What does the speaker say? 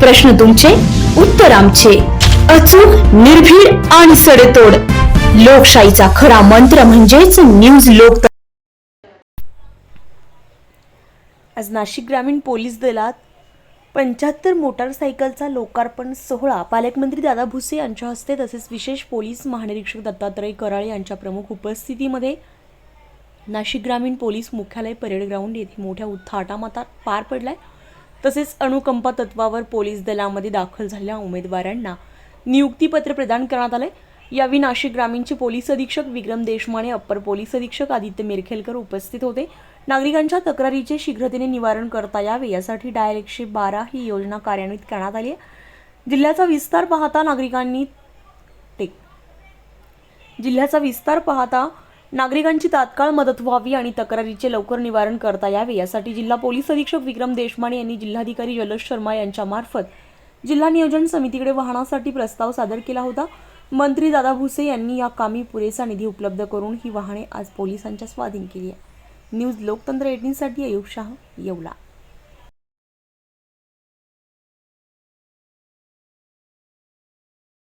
प्रश्न तुमचे उत्तर आमचे. अचूक निर्भीड आणि सडेतोड. लोकशाहीचा खरा मंत्र म्हणजेच न्यूज लोक आज नाशिक ग्रामीण पोलीस दलात पंच्याहत्तर मोटारसायकलचा लोकार्पण सोहळा. पालकमंत्री दादा भुसे यांच्या हस्ते तसेच विशेष पोलीस महानिरीक्षक दत्तात्रय कराळे यांच्या प्रमुख उपस्थितीमध्ये नाशिक ग्रामीण पोलीस मुख्यालय परेड ग्राउंड येथे मोठ्या थाटामाटात पार पडलाय. तसेच अणुकंपा तत्वावर पोलीस दलामध्ये दाखल झालेल्या उमेदवारांना नियुक्तीपत्र प्रदान करण्यात आले यावेळी नाशिक ग्रामीणचे पोलीस अधीक्षक विक्रम देशमाने अप्पर पोलीस अधीक्षक आदित्य मिरखेलकर उपस्थित होते. नागरिकांच्या तक्रारीचे शीघ्रतेने निवारण करता यावे यासाठी डायल एकशे बारा ही योजना कार्यान्वित करण्यात आली आहे. जिल्ह्याचा विस्तार पाहता नागरिकांनी टेक जिल्ह्याचा विस्तार पाहता नागरिकांची तात्काळ मदत व्हावी आणि तक्रारीचे लवकर निवारण करता यावे यासाठी जिल्हा पोलीस अधीक्षक विक्रम देशमाने यांनी जिल्हाधिकारी जलज शर्मा यांच्यामार्फत जिल्हा नियोजन समितीकडे वाहनासाठी प्रस्ताव सादर केला होता. मंत्री दादा भुसे यांनी या कामी पुरेसा निधी उपलब्ध करून ही वाहने आज पोलिसांच्या स्वाधीन केली आहे. न्यूज लोकतंत्र एटीनसाठी अयुब शाह येवला.